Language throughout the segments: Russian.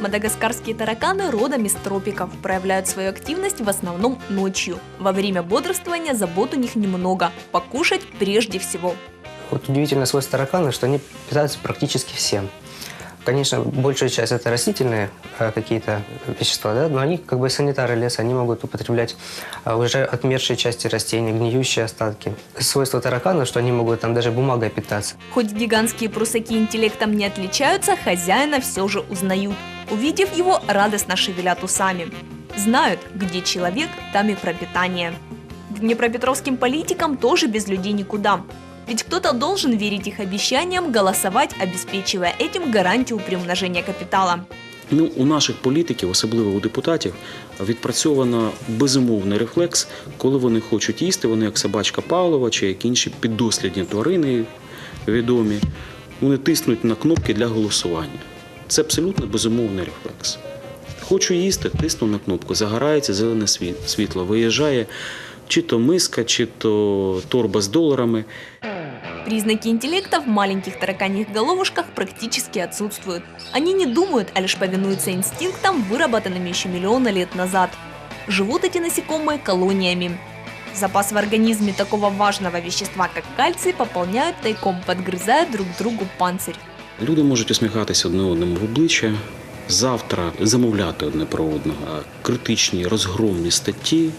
Мадагаскарские тараканы родом из тропиков, проявляют свою активность в основном ночью. Во время бодрствования забот у них немного, покушать прежде всего. Вот удивительное свойство тараканов, что они питаются практически всем. Конечно, большая часть это растительные э, какие-то вещества, да, но они как бы санитары леса, они могут употреблять э, уже отмершие части растений, гниющие остатки. Свойство тараканов, что они могут там даже бумагой питаться. Хоть гигантские прусаки интеллектом не отличаются, хозяина все же узнают. Увидев его, радостно шевелят усами. Знают, где человек, там и пропитание. Днепропетровским политикам тоже без людей никуда. Ведь кто-то должен верить их обещаниям, голосовать, обеспечивая этим гарантию приумножения капітала. Ну, у наших політиків, особливо у депутатів, відпрацьовано безумовний рефлекс, коли вони хочуть їсти, вони як собачка Павлова чи як інші піддослідні тварини відомі, вони тиснуть на кнопки для голосування. Це абсолютно безумовний рефлекс. Хочу їсти, тисну на кнопку, загорається зелене світло, виїжджає чи то миска, чи то торба з доларами. Признаки интеллекта в маленьких тараканьих головушках практически отсутствуют. Они не думают, а лишь повинуются инстинктам, выработанным еще миллионы лет назад. Живут эти насекомые колониями. Запас в организме такого важного вещества, как кальций, пополняют тайком, подгрызая друг другу панцирь. Люди можуть усміхатися одне одному в обличчя, завтра замовляти одне про одного критичні розгромні статті, м,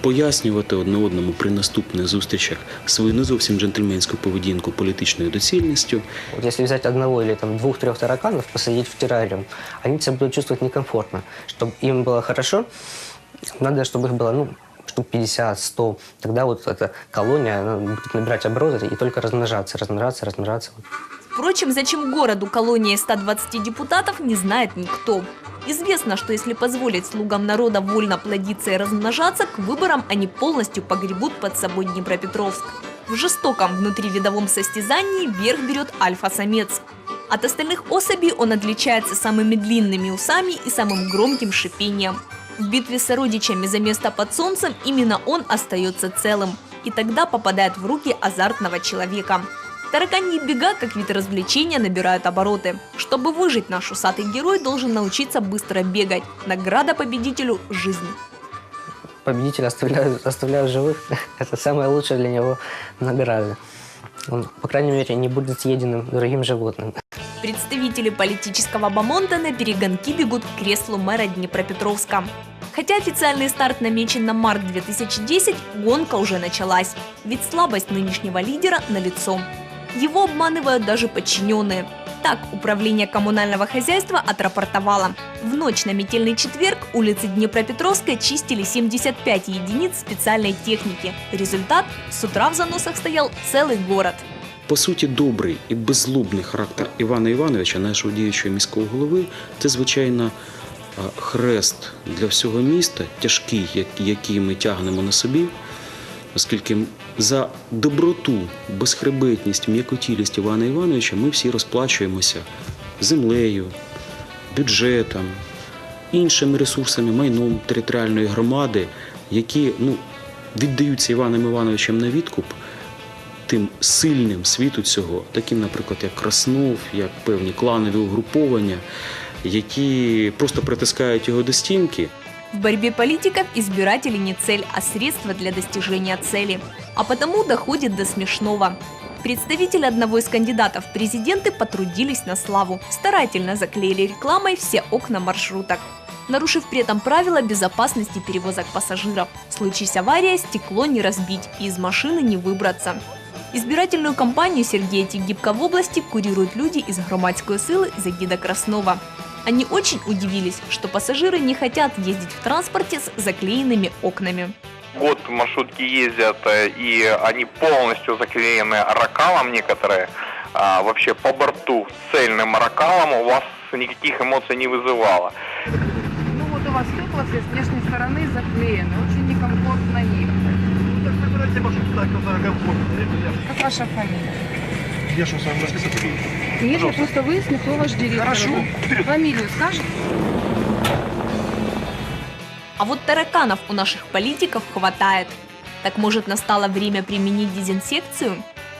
пояснювати одне одному при наступних зустрічах свою не зовсім джентльменську поведінку політичною доцільністю. Вот если взять одного или там двух-трех тараканов, посадить в террариум, они себя будут чувствовать некомфортно. Чтобы им было хорошо, надо, чтобы их было, ну, штук 50-100. Тогда вот эта колония она будет набирать обороты и только размножаться, размножаться, размножаться. Впрочем, зачем городу колония из 120 депутатов, не знает никто. Известно, что если позволить слугам народа вольно плодиться и размножаться, к выборам они полностью погребут под собой Днепропетровск. В жестоком внутривидовом состязании верх берет альфа-самец. От остальных особей он отличается самыми длинными усами и самым громким шипением. В битве с сородичами за место под солнцем именно он остается целым. И тогда попадает в руки азартного человека. Тараканьи бега, как вид развлечения, набирают обороты. Чтобы выжить, наш усатый герой должен научиться быстро бегать. Награда победителю – жизнь. Победителя оставляют, оставляют живых. Это самая лучшая для него награда. Он, по крайней мере, не будет съеденным другим животным. Представители политического бомонда на перегонки бегут к креслу мэра Днепропетровска. Хотя официальный старт намечен на март 2010, гонка уже началась. Ведь слабость нынешнего лидера налицо. Его обманывают даже подчиненные. Так, управление коммунального хозяйства отрапортовало. В ночь на метельный четверг улицы Днепропетровска чистили 75 единиц специальной техники. Результат – с утра в заносах стоял целый город. По суті, добрий і беззлобний характер Івана Івановича, нашого діючого міського голови, це звичайно а, хрест для всього міста, тяжкий, як- який ми тягнемо на собі, оскільки за доброту, безхребетність, м'якотілість Івана Івановича ми всі розплачуємося землею, бюджетом, іншими ресурсами, майном територіальної громади, які ну, віддаються Іваном Івановичем на відкуп тим сильним світу цього, таким, наприклад, як Краснов, як певні кланові угруповання, які просто притискають його до стінки. В борьбе политиков избиратели не цель, а средство для достижения цели. А потому доходит до смешного. Представители одного из кандидатов в президенты потрудились на славу. Старательно заклеили рекламой все окна маршруток. Нарушив при этом правила безопасности перевозок пассажиров. Случись авария, стекло не разбить и из машины не выбраться. Избирательную кампанию Сергея Тигибко в области курируют люди из громадской силы Загида Краснова. Они очень удивились, что пассажиры не хотят ездить в транспорте с заклеенными окнами. год маршрутки ездят, э, и они полностью заклеены ракалом некоторые, а, вообще по борту цельным ракалом у вас никаких эмоций не вызывало. Ну вот у вас стекла все с внешней стороны заклеены, очень некомфортно как комфортно. Как ваша фамилия? Я что, сам расписать? Нет, я просто выясню, кто ваш директор. Хорошо, вперед. Фамилию скажете? А вот тараканов у наших политиков хватает. Так может настало время применить дезинсекцию?